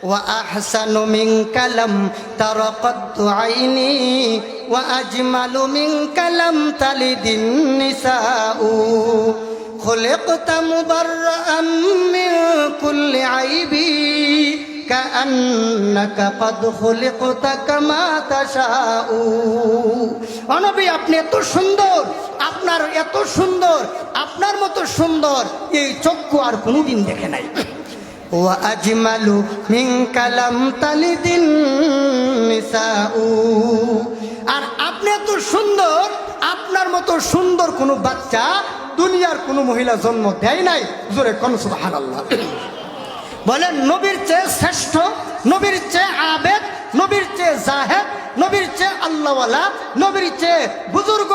وأحسن منك لم تر قط عيني وأجمل منك لم تلد النساء خلقت مبرأ من كل عيب كأنك قد خلقت كما تشاء অনবী আপনি এত সুন্দর আপনার এত সুন্দর আপনার মতো সুন্দর এই চক্ষু আর কোনোদিন দেখে নাই وأجمل منك لم تلد النساء আর আপনি এত সুন্দর আপনার মতো সুন্দর কোনো বাচ্চা দুনিয়ার কোনো মহিলা জন্ম দেয় নাই জোরে কোন সুবহানাল্লাহ বলেন নবীর চেয়ে শ্রেষ্ঠ নবীর চেয়ে আবেদ নবীর চেয়ে জাহেদ নবীর চেয়ে আল্লাহওয়ালা নবীর চেয়ে বুজুর্গ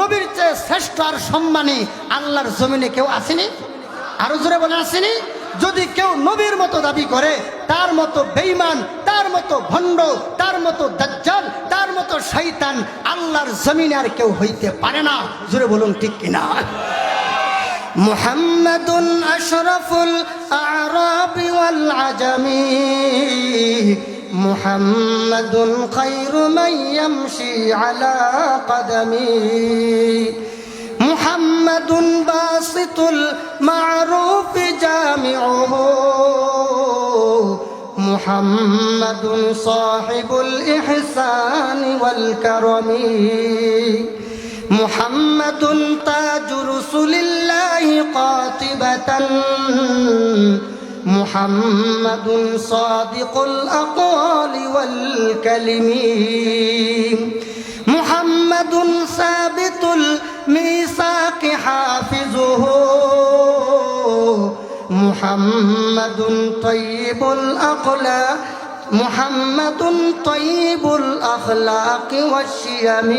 নবীর চেয়ে শ্রেষ্ঠ আর সম্মানী আল্লাহর জমিনে কেউ আসেনি আরো জোরে বলে আসেনি যদি কেউ নবীর মতো দাবি করে তার মতো বেইমান তার মতো ভণ্ড তার মতো দাজ্জাল তার মতো শৈতান আল্লাহর জমিনে আর কেউ হইতে পারে না জোরে বলুন ঠিক কিনা محمد أشرف الأعراب والعجم محمد خير من يمشي على قدمه محمد باسط المعروف محمد صاحب الإحسان والكرم. محمد تاج رسل الله قاطبة. محمد صادق الأقوال والكلم. محمد ثابت الميثاق حافظه. محمد طيب الأقلاق محمد طيب الأخلاق والشيم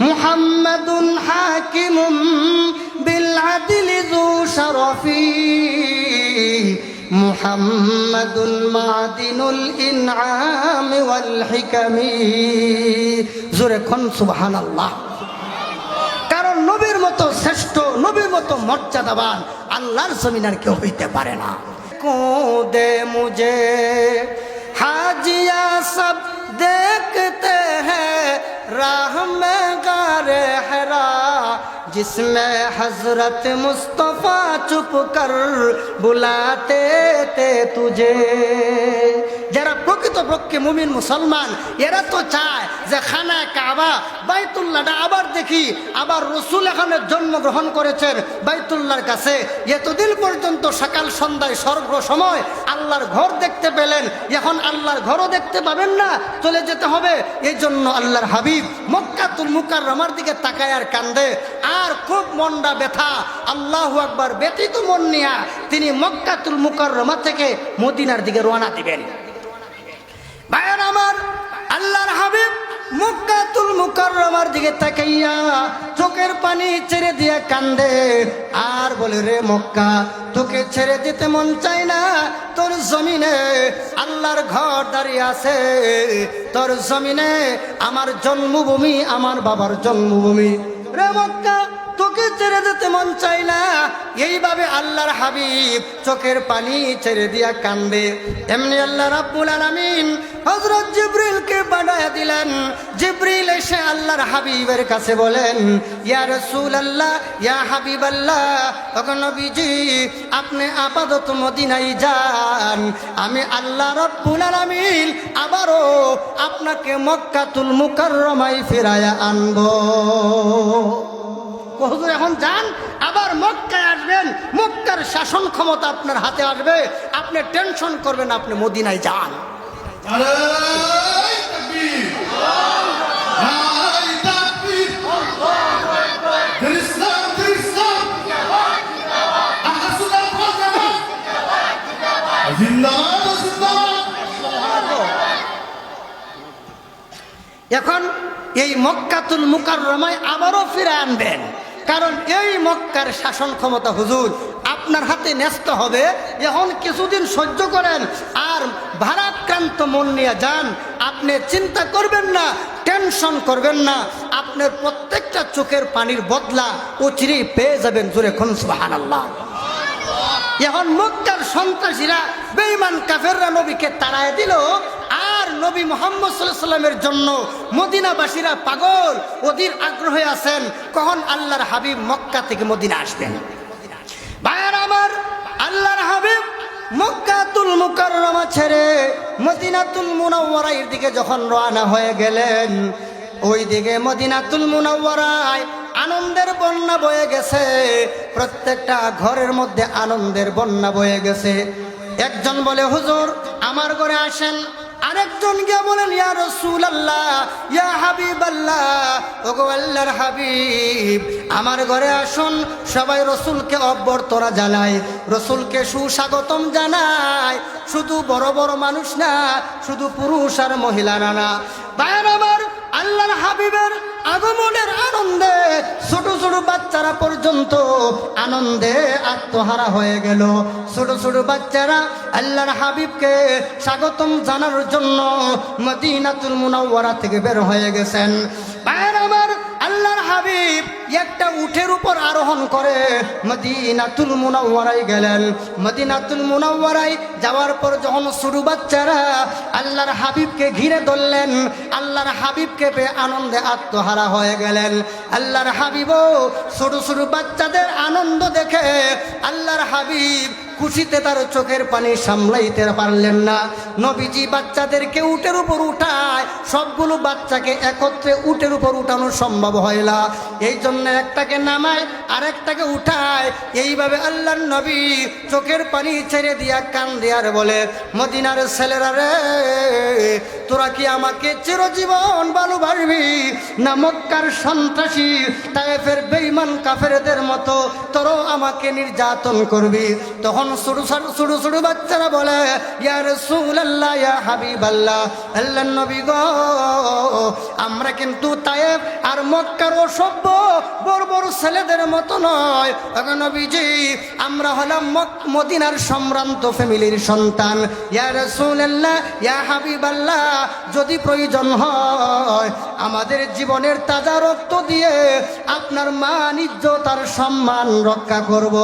محمد حاكم بالعدل ذو شرف محمد معدن الإنعام والحكم زركن سبحان الله কারণ নবীর মতো শ্রেষ্ঠ নবীর মতো মর্যাদাবান আল্লাহর জমিন আর কেউ হইতে পারে না दे मुझे। हाजिया सब देखते हैं, राह में गार हरा। जिसमें हज़रत मुस्तफ़ा चुप कर बुलाते थे तुझे। যারা প্রকৃত পক্ষে মুমিন মুসলমান, এরা তো চায় যে খানা কাবা, বাইতুল্লাহটা আবার দেখি, আবার রসুল এখানে জন্মগ্রহণ করেছেন বাইতুল্লাহর কাছে। এতদিন পর্যন্ত সকাল সন্ধ্যায় সর্ব সময় আল্লাহর ঘর দেখতে পেলেন, এখন আল্লাহর ঘরও দেখতে পাবেন না, চলে যেতে হবে। এই জন্য আল্লাহর হাবিব মক্কাতুল মুকার রমার দিকে তাকায় আর কান্দে। আর খুব মনটা ব্যথা, আল্লাহ আকবার ব্যতীত মন নিয়া তিনি মক্কাতুল মুকার রমা থেকে মদিনার দিকে রওনা দিবেন। আমার আল্লাহর হাবিব মুক্কাতুল মুকাররমার দিকে তাকাইয়া চোখের পানি ছেড়ে দিয়ে কান্দে। আর বলে, রে মক্কা, তোকে ছেড়ে দিতে মন চাই না। তোর জমিনে আল্লাহর ঘর দাঁড়িয়ে আছে। তোর জমিনে আমার জন্মভূমি, আমার বাবার জন্মভূমি। রে মক্কা তোকে ছেড়ে দিতে মন চাই না। এইভাবে আল্লাহর হাবিব চোখের পানি ছেড়ে দিয়া কান্দে। এমনি আল্লাহ রাব্বুল আলামিন হযরত জিবরিলকে বাড়ায় দিলেন। জিব্রিল এসে আল্লাহর হাবিবের কাছে বলেন, ইয়া রাসূলুল্লাহ, ইয়া হাবিবাল্লাহ তখন নবীজি, আপনি আপাতত মদিনায় যান। আমি আল্লাহ রাব্বুল আলামিন আবারও আপনাকে মক্কাতুল মুকাররমায় ফিরায়া আনব। হুজুর, এখন যান, আবার মক্কায় আসবেন। মক্কার শাসন ক্ষমতা আপনার হাতে আসবে। আপনি টেনশন করবেন আপনি মদিনায় যান। এখন এই মক্কাতুল মুকাররমায় আবারও ফিরে আনবেন। কারণ এই মক্কার শাসন ক্ষমতা হুজুর আপনার হাতে ন্যস্ত হবে। এখন কিছুদিন সহ্য করেন আর ভারাক্রান্ত মন নিয়ে যান। আপনি চিন্তা করবেন না, টেনশন করবেন না। আপনার প্রত্যেকটা চোখের পানির বদলা উচরি পেয়ে যাবেন জোরে খুন সুবাহান আল্লাহ এখন মক্কার সন্ত্রাসীরা, বেঈমান কাফেররা নবীকে তাড়ায় দিল নবী মোহাম্মদ সাল্লামের জন্য মদিনাবাসীরা পাগল, অধীর আগ্রহে আছেন, কখন আল্লাহর হাবিব মক্কা থেকে মদিনা আসবেন? ভাইয়ার আমার, আল্লাহর হাবিব মক্কাতুল মুকাররমা ছেড়ে মদিনাতুল মুনাওয়ারার দিকে যখন রওনা হয়ে গেলেন ওই দিকে মদিনাতুল মুনাওয়ারায় আনন্দের বন্যা বয়ে গেছে, প্রত্যেকটা ঘরের মধ্যে আনন্দের বন্যা বয়ে গেছে। একজন বলে, হুজুর, আমার ঘরে আসেন। আরেকজন গিয়ে বলেন, ইয়া রসুল আল্লাহ ইয়া হাবিব আল্লাহ ওগো আল্লাহর হাবিব, আমার ঘরে আসুন, সবাই রসুলকে অভ্যর্থনা জানায় রসুলকে সুস্বাগতম জানায় শুধু বড় বড় মানুষ না, শুধু পুরুষ আর মহিলারা না। বাইর আমার আল্লাহর হাবিবের আগমনের আনন্দে ছোট বাচ্চারা পর্যন্ত আনন্দে আত্মহারা হয়ে গেল। ছোট ছোট বাচ্চারা আল্লাহর হাবিবকে স্বাগতম জানার জন্য মদিনাতুল মুনাওয়ারা থেকে বের হয়ে গেছেন। ভাইয়ের আমার আল্লাহর হাবিব একটা উঠের উপর আরোহণ করে মদিনাতুল মুনাওয়ারাই গেলেন। মদিনাতুল মুনাওয়ারাই যাওয়ার পর যখন শুরু বাচ্চারা আল্লাহর হাবিবকে ঘিরে ধরলেন, আল্লাহর হাবিবকে পেয়ে আনন্দে আত্মহারা হয়ে গেলেন। আল্লাহর হাবিবও ছোট ছোট বাচ্চাদের আনন্দ দেখে আল্লাহর হাবিব খুশিতে তার চোখের পানি সামলাইতে পারলেন না। নবীজি বাচ্চাদেরকে উটের উপর উঠায়, সবগুলো বাচ্চাকে একত্রে উটের উপর উঠানো সম্ভব হয় না। এই জন্য একটাকে নামায়, আরেকটাকে উঠায়। এইভাবে আল্লাহর নবী চোখের পানি ছেড়ে দিয়া কান দেয়ার বলে, মদিনার ছেলেরা রে, তোরা কি আমাকে চিরজীবন ভালোবাসবি? না মক্কার সন্ত্রাসী তায়েফের বেইমান কাফেরদের মতো তোরও আমাকে নির্যাতন করবি। তখন ছোট ছোট ছোট ছোট বাচ্চারা বলে, ইয়া রাসূলুল্লাহ, ইয়া হাবিবাল্লাহ। আল্লাহর নবী গো, আমরা কিন্তু তায়েফ আর মক্কার অসভ্য, বড় বড় ছেলেদের মতো নয়। নবীজি, আমরা হলাম মদিনার সম্ভ্রান্ত ফ্যামিলির সন্তান। ইয়া রাসূলুল্লাহ, ইয়া হাবিবাল্লাহ, যদি প্রয়োজন হয় আমাদের জীবনের তাজা রক্ত দিয়ে আপনার মান ইজ্জত আর সম্মান রক্ষা করব।